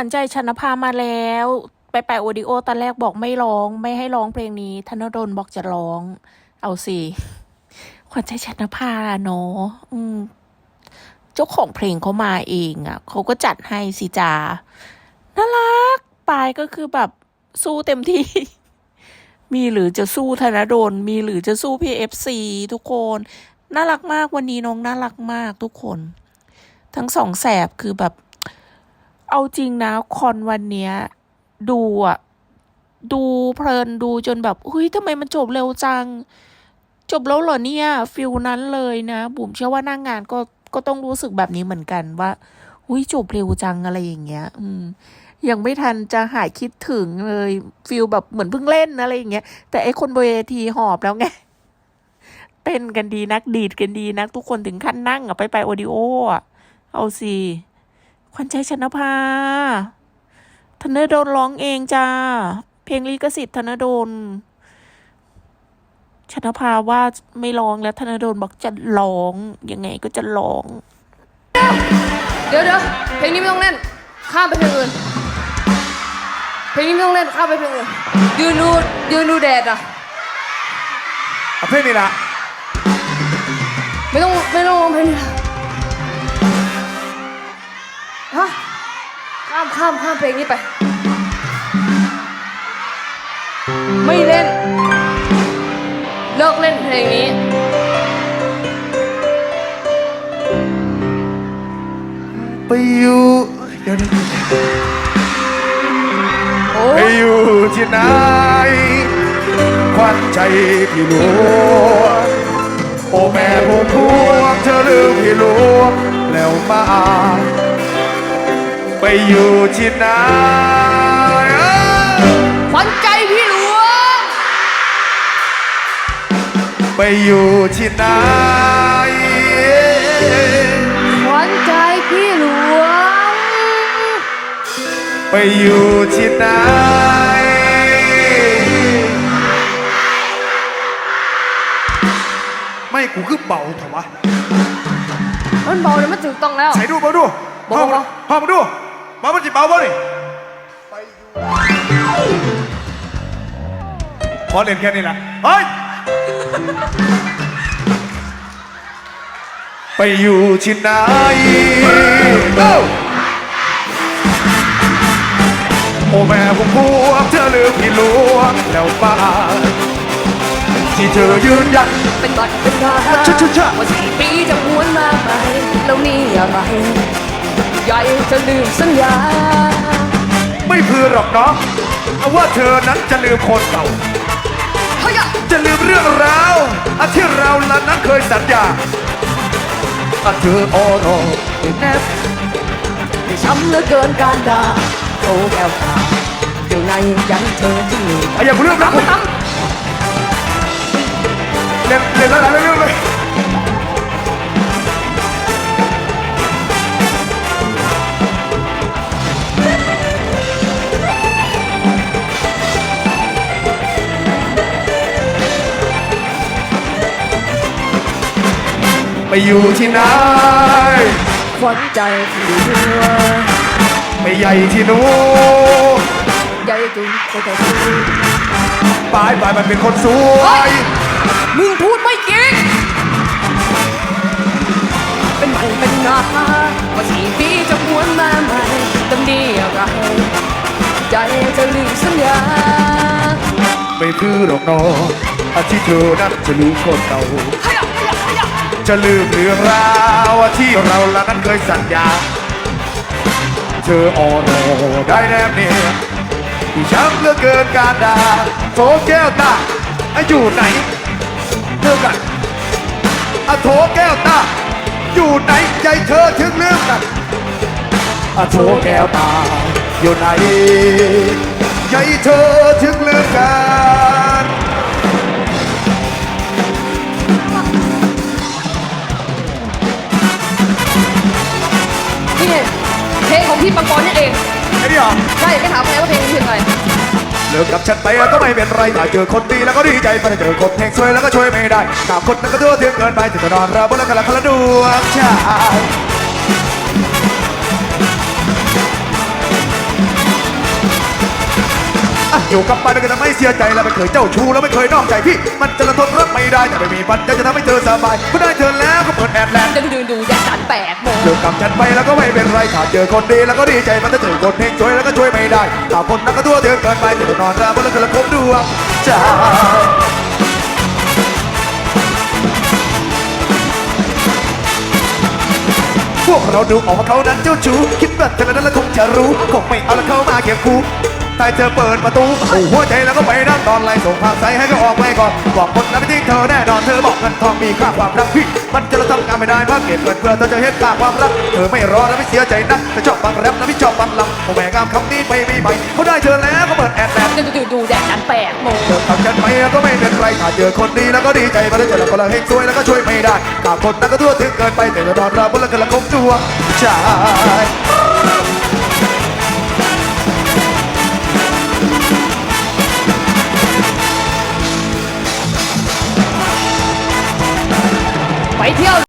ขวัญใจชนภามาแล้ว ไปไปโอดิโอตอนแรกบอกไม่ร้อง ไม่ให้ร้องเพลงนี้ ธนดลบอกจะร้อง เอาสิขวัญใจชนภาเนาะเจ้าของเพลงเขามาเองอะ่ะเขาก็จัดให้สิจาน่ารักปายก็คือแบบสู้เต็มที่ มีหรือจะสู้ธนดลมีหรือจะสู้พีเอฟซีทุกคนน่ารักมากวันนี้น้องน่ารักมากทุกคน ทั้งสองแสบคือแบบ เอาจริงนะคอนวันเนี้ย ดูอะดูเพลินดูจนแบบเฮ้ยทำไมมันจบเร็วจัง จบแล้วเหรอเนี่ยฟิลนั้นเลยนะบุ๋มเชื่อว่าน้างงานก็ก็ต้องรู้สึกแบบนี้เหมือนกันว่าอุ้ยจบเร็วจังอะไรอย่างเงี้ย อืม ยังไม่ทันจะหายคิดถึงเลยฟิลแบบเหมือนเพิ่งเล่นอะไรอย่างเงี้ย แต่ไอคนบนเวทีหอบแล้วไงเต้นกันดีนักดีดกันดีนักทุกคนถึงขั้นนั่งอะไปไปโอดิโออะเอาสิ วัญใจชนภาธนดลร้องเองจ้า เพลงลิขสิทธิ์ธนดลชนภาว่าไม่ร้องแล้วธนดลบอกจะร้อง ยังไงก็จะร้อง เดี๋ยวเดี๋ยวเพลงนี้ไม่ต้องเล่น ข้ามไปเพลงอื่น เพลงนี้ไม่ต้องเล่น ข้ามไปเพลงอื่น ยืนดูยืนดูแดดอะเอาเพลงนี้ละไม่ต้องไม่ต้องร้องเพลงนี้ ฮะข้ามข้ามข้ามเพลงนี้ไป ไม่เล่น เลิกเล่นเพลงนี้ ไปอยู่เดี๋ยวนะโอ้ไปอยู่ที่ไหนควันใจพี่หลวงโอ้แม่ผมพวงเธอลืมพี่หลวงแล้วมาไป อยู่ที่ไหนเอ้ยขวัญใจพี่หลวง ไปอยู่ที่ไหนขวัญใจพี่หลวง ไปอยู่ที่ไหนไม่กูคือเบาเถอะวะมันเบาเลยมันถึงต้องแล้ว ใส่ดูเบาดูเบาห้องเบาห้องดู เบามันจิเบาบ่นี่พอเล่นแค่นี้แหละเฮ้ยไปอยู่ที่ไหนโอ้โอ้แม่ผมพวกเธอลืมพี่หลวงแล้วป้าที่เธอยืนยันเป็นบัตรเป็นทหารชุดชุดชุดว่าสี่ปีจะหวนมาใหม่แล้วนี่อะไร ใหญ่จะลืมสัญญา ไม่เพื่อหรอกเนาะเอาว่าเธอนั้นจะลืมคนเก่าเฮ้ยอะจะลืมเรื่องราวอันที่เราละนั้นเคยสัญญาอันเธอโอ้โหแนบที่ช้ำเหลือเกินการด่าโอ้แก้วตาเดี๋ยวในยังเธอที่มีอะอย่าเพิ่งเริ่มนะทำทเล่นเล่นแล้วนะเล่นเรื่องเลย ไปอยู่ที่ไหนำขวัญใจพี่หลวงไม่ใหญ่ที่นู้นใหญ่จริงก็แต่ที่ปลายปลายมันเป็นคนสวยมึงพูดไม่จริงเป็นใหม่เป็นงาว่าสี่ปีจะหวนมาใหม่ตำดีอะไรใจจะลืมสัญญาไม่คือหรอกน้องอาที่เธอนั้นจะลืมคนเก่า จะลืมเรื่องราวที่เราละนั้นเคยสัญญา เธออ่อนโอได้แนบเนียนที่ช้ำเหลือเกินการด่าโถแก้วตาอะอยู่ไหนเลือกกันอะโถแก้วตาอยู่ไหนใจเธอถึงเลือกกันอะโถแก้วตาอยู่ไหนใจเธอถึงเลือกกัน อใช่ไม่ถามไรว่าเพลงนี้เพลงอะไรเลิกกับฉันไปก็ไม่เป็นไรถ้าเจอคนดีแล้วก็ดีใจถ้าเจอคนแห่งช่วยแล้วก็ช่วยไม่ได้ตามคนนั้นก็ตัวเทียมเกินไปถึงจะนอนเราบนแล้วกันละคนละดวงใจ อยู่กับมันไม่เคยทำให้เสียใจและไม่เคยเจ้าชู้แล้วไม่เคยนอกใจพี่ มันจะระทนรับไม่ได้แต่ไม่มีปัญญาจะทำให้เธอสบายเมื่อได้เธอแล้วก็เปิดแอดแลนด์ดึงดูดูแดดดันแปดโมงเลิกกับฉันไปแล้วก็ไม่เป็นไรถ้าเจอคนดีแล้วก็ดีใจมันจะเจอคนเฮงช่วยแล้วก็ช่วยไม่ได้ถ้าคนนั้นก็ตัวเธอเกินไปจะนอนราบนแล้วก็ละคบดวงใจพวกเราดูออกว่าเขานั้นเจ้าชู้คิดว่าเธอนั้นและคงจะรู้คงไม่เอาละเข้ามาเก็บกู แต่เธอเปิดประตูหัวใจแล้วก็ไปนั่งตอนไล่ส่งภาพใสให้ก็ออกไปก่อนบอกคนนั้นไม่ทิ้งเธอแน่นอนเธอบอกเงินทองมีค่าความรักพี่มันจะเราทำงานไม่ได้เพราะเก็บเงินเพื่อเธอจะเห็นค่าความรักเธอไม่รอแล้วไม่เสียใจนักแต่ชอบฟังแรปแล้วไม่ชอบฟังลำผมแหวกงามคำนี้ไปไม่ไปเขาได้เธอแล้วก็เปิดแอดแลนดึงดูดูแดดดันแปดโมงเจอกับฉันไปแล้วก็ไม่เป็นไรถ้าเจอคนดีแล้วก็ดีใจมาได้เจอคนละเฮงช่วยแล้วก็ช่วยไม่ได้ถ้าคนนั้นก็ทั่วถึงเกินไปแต่เรานอนราบนแล้วก็ละคงดวงใจ ไปเที่ยว